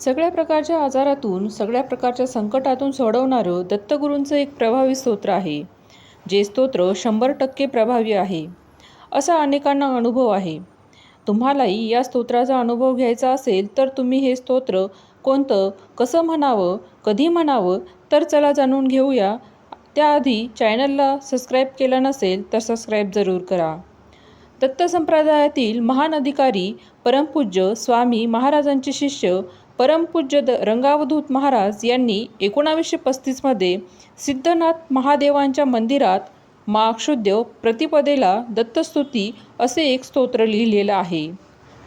सगळ्या प्रकारच्या आजारातून सगळ्या प्रकारच्या संकटातून सोडवणारं दत्तगुरूंचं एक प्रभावी स्तोत्र आहे जे स्तोत्र शंभर टक्के प्रभावी आहे असा अनेकांना अनुभव आहे. तुम्हालाही या स्तोत्राचा अनुभव घ्यायचा असेल तर तुम्ही हे स्तोत्र कोणतं कसं म्हणावं कधी म्हणावं तर चला जाणून घेऊया. त्याआधी चॅनलला सबस्क्राईब केलं नसेल तर सबस्क्राईब जरूर करा. दत्त संप्रदायातील महान अधिकारी परमपूज्य स्वामी महाराजांचे शिष्य परमपूज्य द रंगावधूत महाराज यांनी एकोणावीसशे पस्तीसमध्ये सिद्धनाथ महादेवांच्या मंदिरात माक्षुद्य प्रतिपदेला दत्तस्तुती असे एक स्तोत्र लिहिलेलं आहे.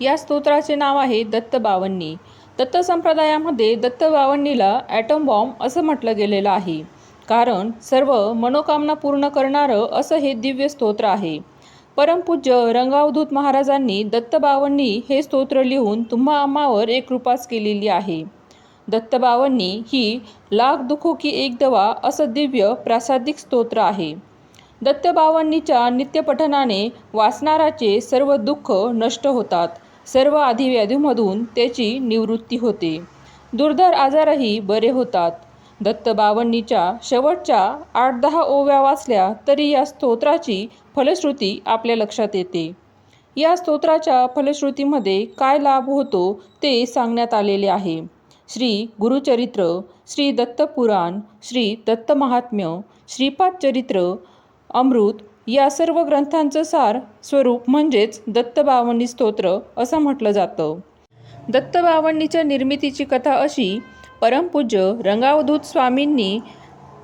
या स्तोत्राचे नाव आहे दत्त बावन्नी दत्त संप्रदायामध्ये दत्त बावन्नीला ॲटम बॉम्ब असं म्हटलं गेलेलं आहे. कारण सर्व मनोकामना पूर्ण करणारं असं हे दिव्य स्तोत्र आहे. परमपूज्य रंगावधूत महाराजांनी दत्तबावंनी हे स्तोत्र लिहून तुम्हा आम्हावर एक कृपाच केलेली आहे. दत्तबावंनी ही लाख दुखो की एक दवा असं दिव्य प्रासादिक स्तोत्र आहे. दत्तबावंनीच्या नित्यपठनाने वाचणाराचे सर्व दुःख नष्ट होतात. सर्व आधिव्याधीमधून त्याची निवृत्ती होते. दुर्धर आजारही बरे होतात. दत्तबावणीच्या शेवटच्या आठ दहा ओव्या वाचल्या तरी या स्तोत्राची फलश्रुती आपल्या लक्षात येते. या स्तोत्राच्या फलश्रुतीमध्ये काय लाभ होतो ते सांगण्यात आलेले आहे. श्री गुरुचरित्र श्री दत्तपुराण श्री दत्तमहात्म्य श्रीपादचरित्र श्रीपाद चरित्र अमृत या सर्व ग्रंथांचं सार स्वरूप म्हणजेच दत्तबावन्नी स्तोत्र असं म्हटलं जातं. दत्तबावणीच्या निर्मितीची कथा अशी परमपूज्य रंगावधूत स्वामींनी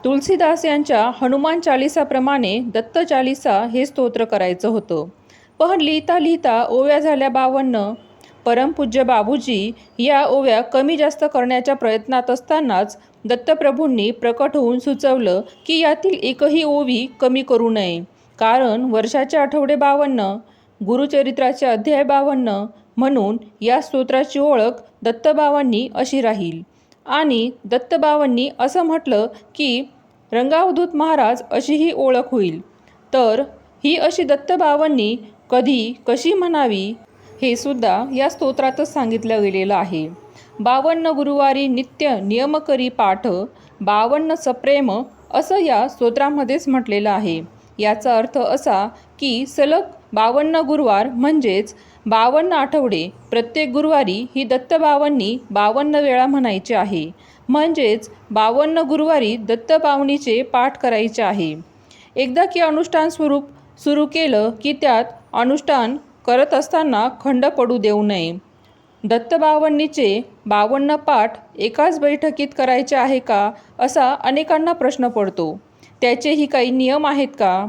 तुलसीदास यांच्या हनुमान चालिसाप्रमाणे दत्त चालिसा हे स्तोत्र करायचं होतं. पण लिहिता लिहिता ओव्या झाल्या बावन्न. परमपूज्य बाबूजी या ओव्या कमी जास्त करण्याच्या प्रयत्नात असतानाच दत्तप्रभूंनी प्रकट होऊन सुचवलं की यातील एकही ओवी कमी करू नये. कारण वर्षाचे आठवडे बावन्न गुरुचरित्राचे अध्याय बावन्न म्हणून या स्तोत्राची ओळख दत्तबावांनी अशी राहील. आणि दत्तबावांनी असं म्हटलं की रंगावधूत महाराज अशी ही ओळख होईल. तर ही अशी दत्तबावांनी कधी कशी म्हणावी हे सुद्धा या स्तोत्रातच सांगितलं गेलेलं आहे. बावन्न गुरुवारी नित्य नियमकरी पाठ बावन्न सप्रेम असं या स्तोत्रामध्येच म्हटलेलं आहे. याचा अर्थ असा की सलग बावन्न गुरुवार म्हणजेच बावन्न आठवडे प्रत्येक गुरुवारी ही दत्तबावांनी बावन्न वेळा म्हणायचे आहे. म्हणजेच बावन्न गुरुवारी दत्तबावनीचे पाठ करायचे आहे. एकदा की अनुष्ठान स्वरूप सुरू केलं की त्यात अनुष्ठान करत असताना खंड पडू देऊ नये. दत्तबावन्नीचे बावन्न पाठ एकाच बैठकीत करायचे आहे का असा अनेकांना प्रश्न पडतो. त्याचेही काही नियम आहेत का?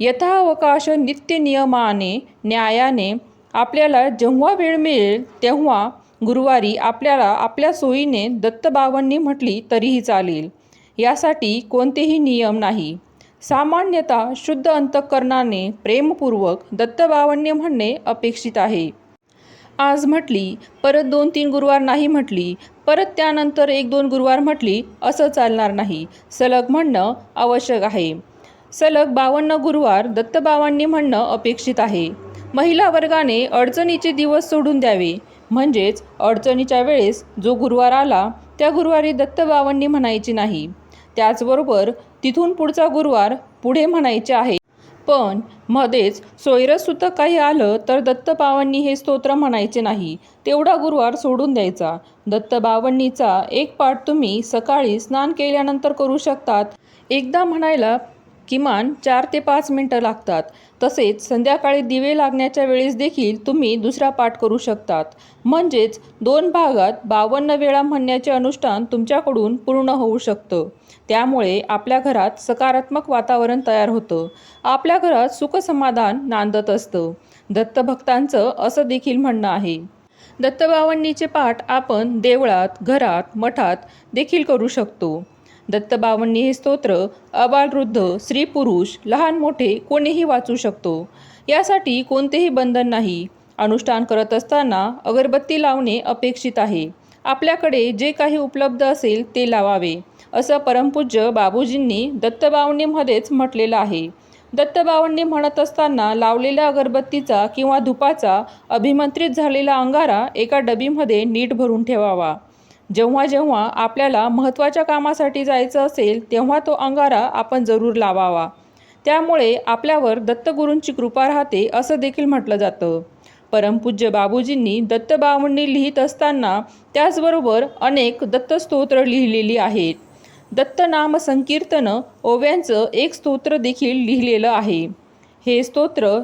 यथावकाश नित्य नियमाने न्यायाने आपल्याला जेव्हा वेळ मिळेल तेव्हा गुरुवारी आपल्याला आपल्या सोयीने दत्तबावन्नी म्हटली तरीही चालेल. यासाठी कोणतेही नियम नाही. सामान्यतः शुद्ध अंतःकरणाने प्रेमपूर्वक दत्तबावन्य म्हणणे अपेक्षित आहे. आज म्हटली परत दोन तीन गुरुवार नाही म्हटली परत त्यानंतर एक दोन गुरुवार म्हटली असं चालणार नाही. सलग म्हणणं आवश्यक आहे. सलग बावन्न गुरुवार दत्तबावांनी म्हणणं अपेक्षित आहे. महिला वर्गाने अडचणीचे दिवस सोडून द्यावे. म्हणजेच अडचणीच्या वेळेस जो गुरुवार आला त्या गुरुवारी दत्तबावांनी म्हणायची नाही. त्याचबरोबर तिथून पुढचा गुरुवार पुढे म्हणायचे आहे. पण मध्येच सोयरसुद्धा काही आलं तर दत्तबावांनी हे स्तोत्र म्हणायचे नाही. तेवढा गुरुवार सोडून द्यायचा. दत्तबावांनीचा एक पाठ तुम्ही सकाळी स्नान केल्यानंतर करू शकतात. एकदा म्हणायला किमान चार ते पाच मिनटं लागतात. तसेच संध्याकाळी दिवे लागण्याच्या वेळेस देखील तुम्ही दुसरा पाठ करू शकतात. म्हणजेच दोन भागात बावन्न वेळा म्हणण्याचे अनुष्ठान तुमच्याकडून पूर्ण होऊ शकतं. त्यामुळे आपल्या घरात सकारात्मक वातावरण तयार होतं. आपल्या घरात सुखसमाधान नांदत असतं. दत्तभक्तांचं असं देखील म्हणणं आहे. दत्तबावन्नीचे पाठ आपण देवळात घरात मठात देखील करू शकतो. दत्तबावंनी हे स्तोत्र अबालवृद्ध स्त्री पुरुष लहान मोठे कोणीही वाचू शकतो. यासाठी कोणतेही बंधन नाही. अनुष्ठान करत असताना अगरबत्ती लावणे अपेक्षित आहे. आपल्याकडे जे काही उपलब्ध असेल ते लावावे असं परमपूज्य बाबूजींनी दत्तबावणीमध्येच म्हटलेलं आहे. दत्तबावंनी म्हणत असताना लावलेल्या अगरबत्तीचा किंवा धुपाचा अभिमंत्रित झालेला अंगारा एका डबीमध्ये नीट भरून ठेवावा. जेव्हा जेव्हा आपल्याला महत्त्वाच्या कामासाठी जायचं असेल तेव्हा तो अंगारा आपण जरूर लावावा. त्यामुळे आपल्यावर दत्तगुरूंची कृपा राहते असं देखील म्हटलं जातं. परमपूज्य बाबूजींनी दत्तबावणी लिहित असताना त्याचबरोबर अनेक दत्तस्तोत्र लिहिलेली आहेत. दत्तनाम संकीर्तन ओव्यांचं एक स्तोत्र देखील लिहिलेलं आहे. हे स्तोत्र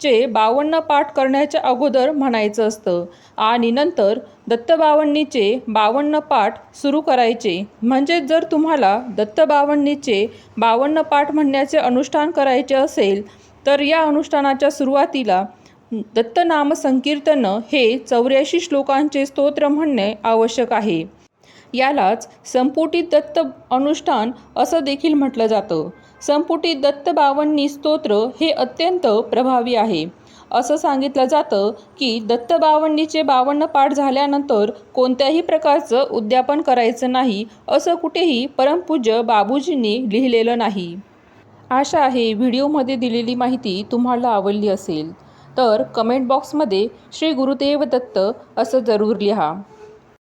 चे बावन्न पाठ करण्याच्या अगोदर म्हणायचं असतं. आणि नंतर दत्तबावन्नीचे बावन्न पाठ सुरू करायचे. म्हणजे जर तुम्हाला दत्तबावन्नीचे बावन्न पाठ म्हणण्याचे अनुष्ठान करायचे असेल तर या अनुष्ठानाच्या सुरुवातीला दत्तनाम संकीर्तन हे चौऱ्याऐंशी श्लोकांचे स्तोत्र म्हणणे आवश्यक आहे. यालाच संपुटित दत्त अनुष्ठान असं देखील म्हटलं जातं. संपुटी दत्त बावन्नी स्तोत्र हे अत्यंत प्रभावी आहे. असं सांगितलं जातं की दत्त बावन्नीचे बावन्न पाठ झाल्यानंतर कोणत्याही प्रकारचं उद्यापन करायचं नाही असं कुठेही परमपूज्य बाबूजींनी लिहिलेलं नाही. आशा आहे व्हिडिओमध्ये दिलेली माहिती तुम्हाला आवडली असेल. तर कमेंट बॉक्समध्ये श्री गुरुदेव दत्त असं जरूर लिहा.